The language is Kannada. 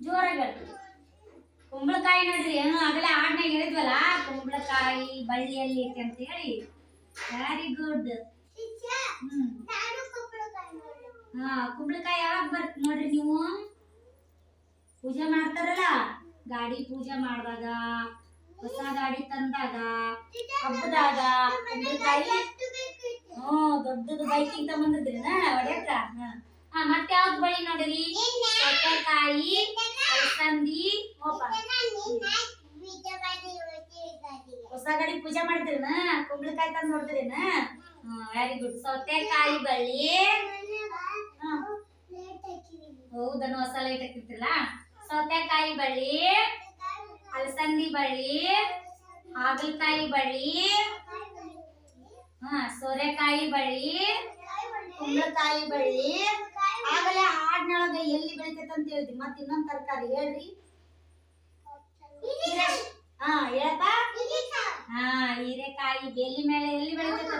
ಜೋರಾಗಿ ಹೇಳ್ತೀವಿ ಕುಂಬಳಕಾಯಿ ನೋಡ್ರಿ ಏನು ಆಗಲೇ ಹಾಡ್ನಾಗ ಹೇಳಿದ್ವಲ್ಲ ಕುಂಬಳಕಾಯಿ ಬಳ್ಳಿಯಲ್ಲಿ ಐತೆ ಅಂತ ಹೇಳಿ. ವೆರಿ ಗುಡ್ ಹಾ ಕುಂಬಳಕಾಯಿ ಯಾವಾಗ ಬರ್ತ ನೋಡ್ರಿ ನೀವು? ಪೂಜೆ ಮಾಡ್ತಾರಲ್ಲ ಗಾಡಿ ಪೂಜೆ ಮಾಡಿದಾಗ ಹೊಸ ಗಾಡಿ ತಂದಾಗ ಹಬ್ಬದಾಗ ಕುಂಬಳಕಾಯಿ ಹ್ಮ್ ದೊಡ್ಡದು ಬೈಕಿಂಗ್ ತಗೊಂಡಿದ್ರಿ ಹೊಡ್ಯಾಕ? ಹಾ. ಮತ್ತೆ ಯಾವ್ದು ಬಳ್ಳಿ ನೋಡ್ರಿ? ಸೌತೆಕಾಯಿ. ಹೋಪ. ಹೊಸ ಗಡಿ ಪೂಜೆ ಮಾಡಿದ್ರಿನ? ಕುಂಬಳಕಾಯಿ ತಂದು ನೋಡ್ತಿರೇನ ವೆರಿ ಗುಡ್ ಸೌತೆಕಾಯಿ ಬಳ್ಳಿ ಹೌದನು, ಹೊಸ ಲೈಟ್ ಹಾಕಿರ್ತಿಲ್ಲ ಸೌತೆಕಾಯಿ ಬಳ್ಳಿ, ಅಲಸಂದಿ ಬಳ್ಳಿ, ಹಾಗಲಕಾಯಿ ಬಳ್ಳಿ. ಹಾ ಸೋರೆಕಾಯಿ ಬಳ್ಳಿ, ಕುಂಬಳಕಾಯಿ ಬಳ್ಳಿ. ಆಗಲೇ ಹಾಡ್ನೊಳಗ ಎಲ್ಲಿ ಬೆಳಿತೈತೆ ಅಂತ ಹೇಳಿದ್ರಿ ಮತ್ತೆ ಇನ್ನೊಂದ್ ತರಕಾರಿ ಹೇಳ್ರಿ. ಹಾ ಹೇಳಪ್ಪ. ಹಾ ಹೀರೆಕಾಯಿ ಬೇಲಿ ಮೇಲೆ ಎಲ್ಲಿ ಬೆಳಿತೈತೆ